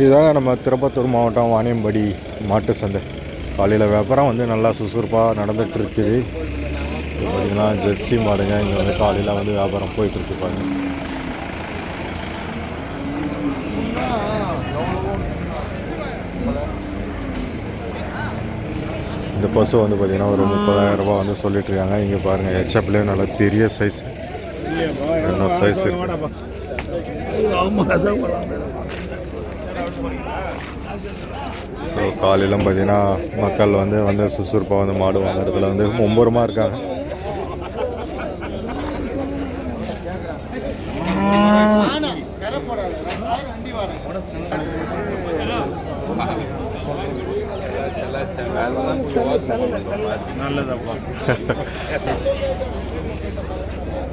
இதுதாங்க நம்ம திருப்பத்தூர் மாவட்டம் வாணியம்படி மாட்டு சந்தை. காலையில் வியாபாரம் வந்து நல்லா சுறுசுறுப்பாக நடந்துகிட்ருக்குது. இருக்குது இப்போ பார்த்தீங்கன்னா ஜெர்சி மாடுங்க இங்கே வந்து காலையில் வந்து வியாபாரம் போயிட்டுருக்கு பாருங்க. இந்த பசு வந்து பார்த்தீங்கன்னா ஒரு முப்பதாயிரம் ரூபா வந்து சொல்லிட்டு இருக்காங்க இங்கே பாருங்கள் ஹெச்எப்லேயும் நல்ல பெரிய சைஸ் என்ன சைஸ் இருக்கு? ஸோ காலையிலும் பார்த்தீங்கன்னா மக்கள் வந்து வந்து சுறுசுறுப்பாக வந்து மாடு வாங்குறதுல வந்து மும்பரமாக இருக்காங்க.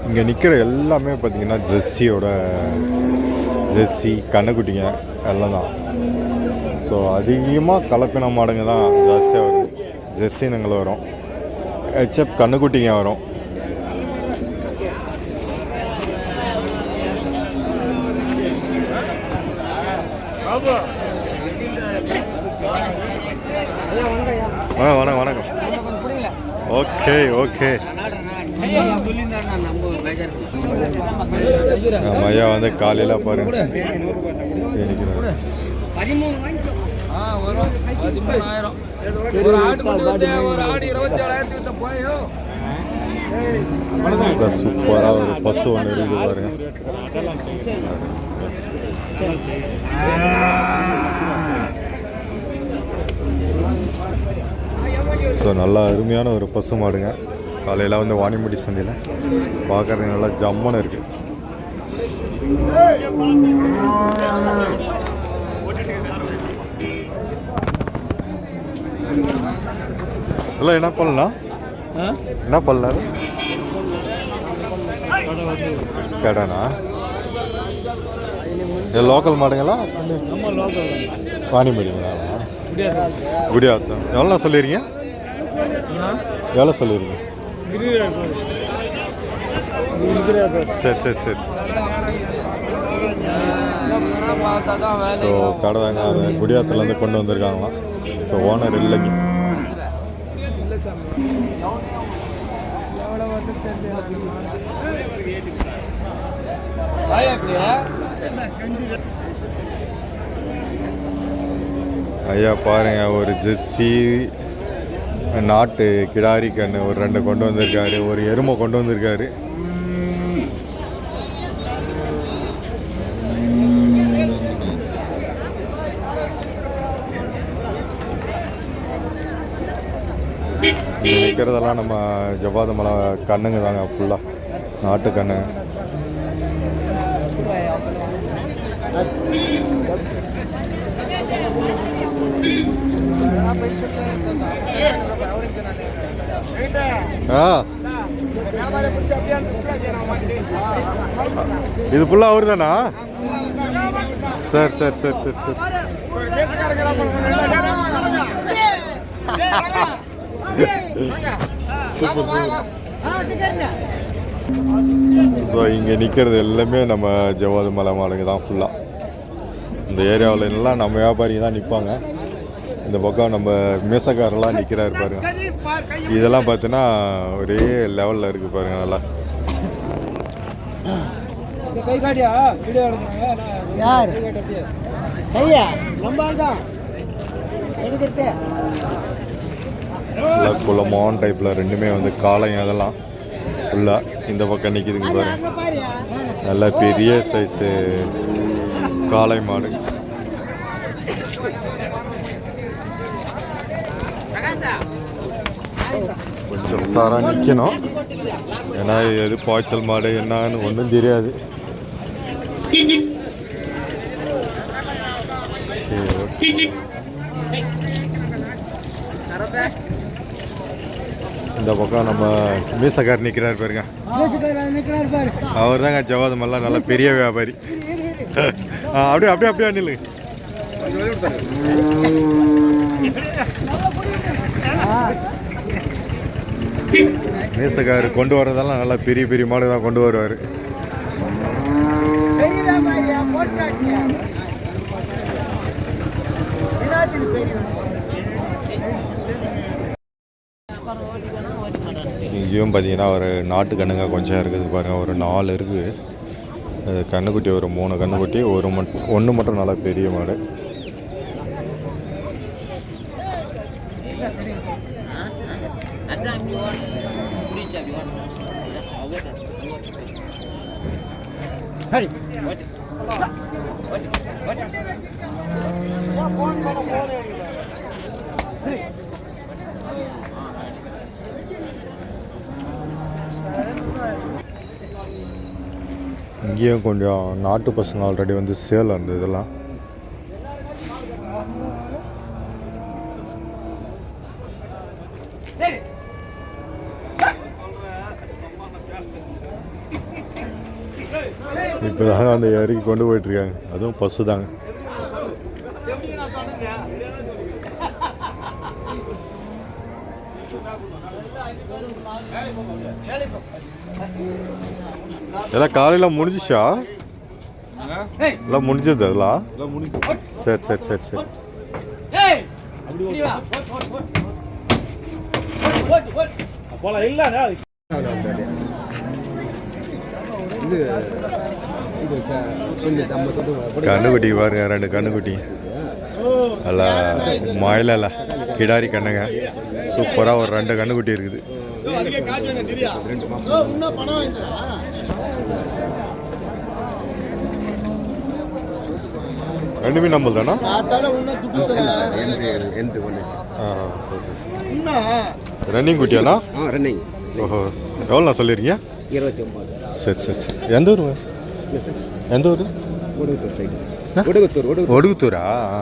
இங்கே நிற்கிற எல்லாமே பார்த்தீங்கன்னா ஜெர்சியோட ஜெர்சி கண்ணுக்குட்டிங்க எல்லாம் தான் ஸோ அதிகமாக கலப்பின மாடுங்க தான் ஜாஸ்தியாக வரும். ஜெர்சினங்கள் வரும். ஹெச்எப் கண்ணுக்குட்டிங்க வரும். வணக்கம் வணக்கம் வணக்கம். Okay okay. ஐயா வந்து காலையில் பாருங்க. ஆ, வரும். பதிமூணாயிரம். ஒரு ஆடு மட்டும் வித்தா, ஒரு ஆடு இருபத்தி ஏழாயிரத்துக்கு வித்தா போயோ. சூப்பராக ஒரு பசு ஒன்று இருக்குது பாருங்க. ஸோ நல்லா அருமையான ஒரு பசு மாடுங்க. காலையில் வந்து வாணிமுடி சந்தையில் பார்க்குறதுக்கு நல்லா ஜம்முன்னு இருக்குது எல்லாம் என்ன பண்ணலாம் என்ன பண்ணலாம் கடனா இது லோக்கல் மாடுங்களா வாணிமடிங்களா குடியாத்தம் எவ்வளோ சொல்லிடுறீங்க எவ்வளோ சொல்லிடுறீங்க சரி சரி சரி. ஸோ கடை தாங்க குடியாத்துலேருந்து கொண்டு வந்திருக்காங்களாம் ஸோ ஓனர் இல்லைங்க ஐயா பாருங்க ஒரு ஜெர்சி நாட்டு கிடாரி கன்று ஒரு ரெண்டு கொண்டு வந்திருக்காரு ஒரு எருமை கொண்டு வந்திருக்காரு. இது இருக்கிறதெல்லாம் நம்ம ஜவ்வாத மலை கண்ணுங்க தாங்க ஃபுல்லாக நாட்டு கண்ணு. ஆ. இது ஃபுல்லாக அவர் தானா சரி சரி சரி சரி சரி. ஸோ இங்கே நிற்கிறது எல்லாமே நம்ம ஜவ்வாது மலை மாடுங்க தான் ஃபுல்லாக இந்த ஏரியாவில் எல்லாம் நம்ம வியாபாரிங்க தான் நிற்பாங்க இந்த பக்கம் நம்ம மீசக்காரெல்லாம் நிற்கிறாரு பாருங்க. இதெல்லாம் பார்த்தீங்கன்னா ஒரே லெவலில் இருக்குது பாருங்க நல்லா. யார்? ஐயா நம்ம தான் எடுக்கிறது நல்லா குளமான டைப்பில் ரெண்டுமே வந்து காளைங்க அதெல்லாம் ஃபுல்லாக இந்த பக்கம் நிற்கிதுங்க பாருங்க. பாரு நல்ல பெரிய சைஸு காளை மாடு. கொஞ்சம் உஷாராக நிற்கணும் ஏன்னா எது பாய்ச்சல் மாடு என்னன்னு ஒன்றும் தெரியாது. சரி, இந்த பக்கம் நம்ம மீசக்கார் நிற்கிறார் பாருங்க. அவர் தாங்க ஜவாது மல்லா நல்ல பெரிய வியாபாரி. அப்படியே அப்படியே அப்படியே நில்லு. மீசக்கார் கொண்டு வர்றதெல்லாம் நல்லா பெரிய பெரிய மாடு தான் கொண்டு வருவார். போட்டாச்சு இங்கேயும் பார்த்தீங்கன்னா ஒரு நாட்டு கண்ணுங்க கொஞ்சம் இருக்குது பாருங்கள் ஒரு நாலு இருக்குது. கண்ணுக்குட்டி ஒரு மூணு கண்ணுக்குட்டி ஒரு மட்டும் ஒன்று மட்டும் நல்லா பெரிய மாடு. இங்கேயும் கொஞ்சம் நாட்டு பசங்க ஆல்ரெடி வந்து சேல் அந்த இதெல்லாம். இப்போ தான் அந்த ஏரிக்கு கொண்டு போயிட்டுருக்காங்க. அதுவும் பசு தாங்க. எல்லாம் காலையில் முடிஞ்சிச்சா? எல்லாம் முடிஞ்சது அதெல்லாம் சரி சரி சரி சரி. கண்ணுக்குட்டி பாருங்க ரெண்டு கண்ணுக்குட்டி. எல்லாம் மயிலல கிடாரி கண்ணுங்க. சூப்பராக ஒரு ரெண்டு கண்ணுக்குட்டி இருக்குது. ரெண்டுமே நம்மள் தானா அதால உன்ன துட்டு தரேன். ஆ சரி சரி. ரன்னிங் குட்டியாண்ணா ரன்னிங் ஓஹோ எவ்வளோண்ணா சொல்லியிருக்கீங்க இருபத்தி ஒம்பது சரி சரி சரி. எந்த ஊருங்க? எந்த ஊர்? ஒடுகுத்தூர் சைடு ஒடுகுத்தூர் ஒடுகுத்தூர் ஒடுகுத்தூரா ஆ,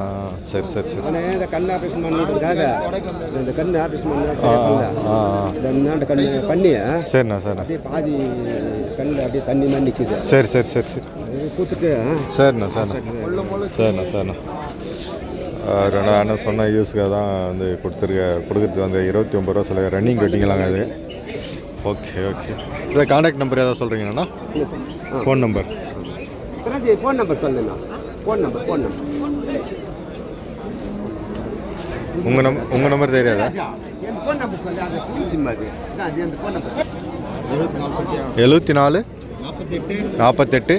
சரி சரி சரி அவனே இந்த கண் ஆப்ரேஷன் பண்ணுறதுக்காக இந்த கண் ஆப்ரேஷன் பண்ண ஆ சரியா ஆ ஆ இந்த இந்தாண்ட கண் பண்ணி சரிண்ணா சரிண்ணா அப்படியே பாதி கண்ணில் அப்படியே தண்ணி மாதிரி நிற்குது சரி சரி சரி சரி கூத்துட்டு சரிண்ணா சரிண்ணா சரிண்ணா சரிண்ணா ரெண்டு அண்ணன் சொன்ன யூஸுக்காக தான் வந்து கொடுத்துருக்க கொடுக்குறது வந்து இருபத்தி ஒம்பது ரூபா சொல்ல ரன்னிங் கட்டிங்களாங்க அது ஓகே ஓகே இதை காண்டாக்ட் நம்பர் ஏதாவது சொல்கிறீங்கண்ணா ஃபோன் நம்பர் சரி ஃபோன் நம்பர் சொல்லுண்ணா. ஃபோன் நம்பர் ஃபோன் நம்பர் உங்கள் நம் உங்கள் நம்பர் தெரியாதா? என் ஃபோன் நம்பர் சொல்லு அந்த சிம் அது. அது அந்த ஃபோன் நம்பர் எழுபத்தி நாலு. நாற்பத்தெட்டு நாற்பத்தெட்டு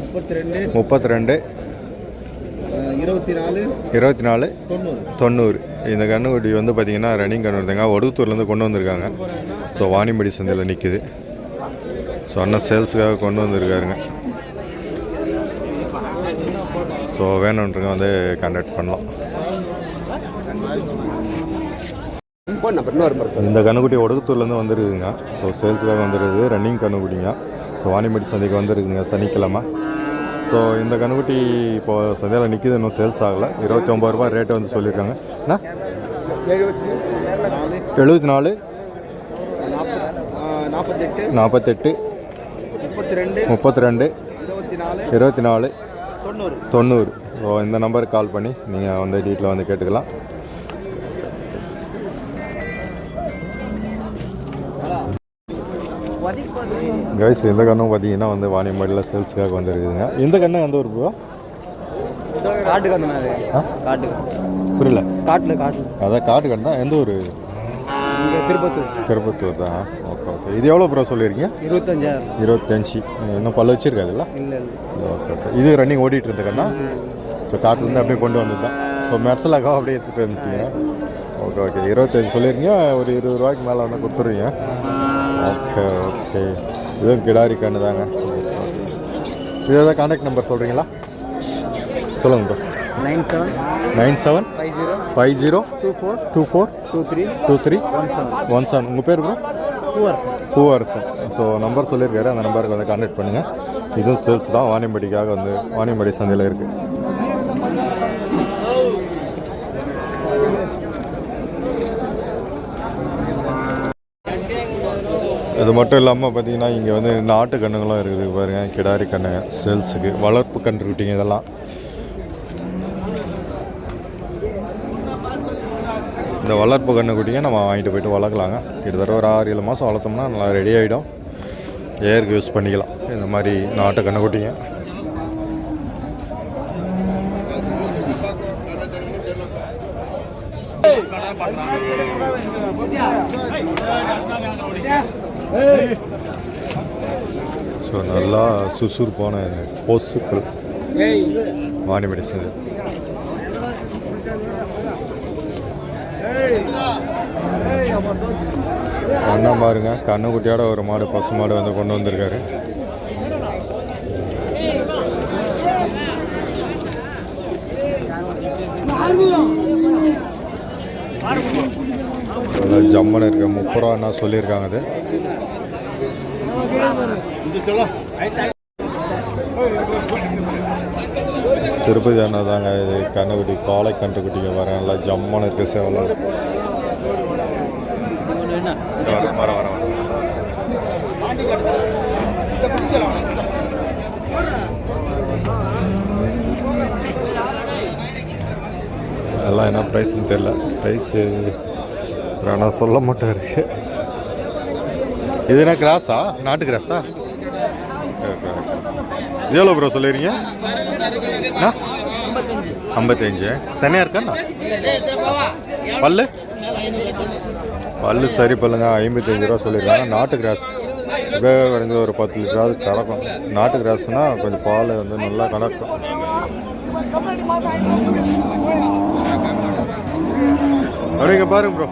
முப்பத்தி ரெண்டு முப்பத்தி ரெண்டு இருபத்தி நாலு இருபத்தி நாலு தொண்ணூறு. தொண்ணூறு. இந்த கண்ணுக்குட்டி வந்து பார்த்தீங்கன்னா ரன்னிங் கண்ணுடுங்க ஒடுத்தூர்லேருந்து கொண்டு வந்திருக்காங்க. ஸோ வாணிமடி சந்தையில் நிற்குது ஸோ அண்ணன் சேல்ஸுக்காக கொண்டு வந்திருக்காருங்க. ஸோ வேணுன்றவங்க வந்து கான்டாக்ட் பண்ணலாம். இந்த கண்ணுக்குட்டி ஒடுகுத்தூர்லேருந்து வந்துருக்குங்க ஸோ சேல்ஸுக்காக வந்துருக்குது. ரன்னிங் கண்ணுக்குட்டிங்க. ஸோ வாணிமடி சந்தைக்கு வந்துருக்குங்க சனிக்கிழமை. ஸோ இந்த கண்ணுக்குட்டி இப்போ சந்தையில் நிற்கிது இன்னும் சேல்ஸ் ஆகலை. இருபத்தி ஒம்பது ரூபாய் ரேட்டு வந்து சொல்லியிருக்காங்க. என்ன? எழுபத்தி நாலு. நாற்பத்தெட்டு. நாற்பத்தெட்டு. முப்பத்தி ரெண்டு. முப்பத்தி ரெண்டு. இருபத்தி நாலு. இருபத்தி நாலு. தொண்ணூறு. தொண்ணூறு. ஸோ இந்த நம்பருக்கு கால் பண்ணி நீங்கள் வந்து டீட்டில் வந்து கேட்டுக்கலாம். கைஸ் இந்த கண்ணும் பார்த்தீங்கன்னா வந்து வாணியம்பாடியில் சேல்ஸுக்காக வந்துருக்குதுங்க. இந்த கண்ணு எந்த ஒரு பூவா காட்டு கண்ணு காட்டு புரியல. காட்டில் காட்டில். அதான் காட்டு கண்ணு தான். எந்த ஒரு திருப்பத்தூர். திருப்பத்தூர் தான். Okay okay. இது எவ்வளோ ப்ரோ சொல்லியிருக்கீங்க? இருபத்தஞ்சாயிரம். இருபத்தஞ்சி. இன்னும் பல்லு வச்சிருக்காதுல்ல இல்லை? Okay okay. இது ரன்னிங் ஓடிட்டு இருந்த கண்ணா? ஸோ காட்டுலேருந்து அப்படியே கொண்டு வந்தது தான். ஸோ மெர்சலாக்காக அப்படியே எடுத்துகிட்டு வந்துட்டீங்க. Okay okay. இருபத்தஞ்சி சொல்லியிருக்கீங்க. ஒரு இருபது ரூபாய்க்கு மேலே வந்து கொடுத்துருவீங்க ஓகே ஓகே. இதுவும் கிடாரி கண்ணு தாங்க. இது ஏதாவது கான்டாக்ட் நம்பர் சொல்கிறீங்களா சொல்லுங்கள் bro nine seven. Nine seven. Five five zero two four two four two three two three one seven one seven உங்கள் பேர் bro Poovarasan Poovarasan so number சொல்லியிருக்காரு. அந்த நம்பருக்கு வந்து கான்டாக்ட் பண்ணுங்கள் இதுவும் சேல்ஸ் தான். வாணியம்படிக்காக வந்து வாணியம்படி சந்தையில் இருக்குது இது மட்டும் இல்லாமல் பார்த்தீங்கன்னா இங்கே வந்து நாட்டு கண்ணுங்களும் இருக்குது. பாருங்க கிடாரி கண்ணுங்க சேல்ஸுக்கு வளர்ப்பு கன்றுக்குட்டிங்க இதெல்லாம். இந்த வளர்ப்பு கண்ணுக்குட்டிங்க நம்ம வாங்கிட்டு போயிட்டு வளர்க்கலாங்க. கிட்டத்தட்ட ஒரு ஆறு ஏழு மாதம் வளர்த்தோம்னா நல்லா ரெடி ஆகிடும் ஏருக்கு யூஸ் பண்ணிக்கலாம். இந்த மாதிரி நாட்டு கண்ணுக்குட்டிங்க ஸோ நல்லா சுசுறுப்பான கொசுக்கள் வாணி மெடிசன் அண்ணா பாருங்க. கண்ணுக்குட்டியோட ஒரு மாடு பசு மாடு வந்து கொண்டு வந்திருக்காரு. ஜம்மன் இருக்கு முப்பது ரூபா என்ன சொல்லியிருக்காங்க அது. திருப்பதி அண்ணா தாங்க இது கண்ணுக்குட்டி காலை கன்றுக்குட்டிங்க வர நல்லா ஜம்மன் இருக்கு சேவலாம் வர வர வர எல்லாம் என்ன ப்ரைஸ்னு தெரில ப்ரைஸு ஆனால் சொல்ல மாட்டாரு. இது என்ன கிராஸா நாட்டு கிராஸா எவ்வளோ ப்ரோ சொல்லிடுறீங்க ஐம்பத்தஞ்சு. சனியாக இருக்காண்ணா பல்லு? பல்லு சரி பல்லுங்க ஐம்பத்தஞ்சு ரூபா சொல்லியிருக்காங்க நாட்டு கிராஸ். இப்படியே குறைஞ்ச ஒரு பத்து லிட்டராவது கிடக்கும் நாட்டு கிராஸ்னால் கொஞ்சம் பால் வந்து நல்லா கலக்கும். அப்படிங்க பாருங்க ப்ரோ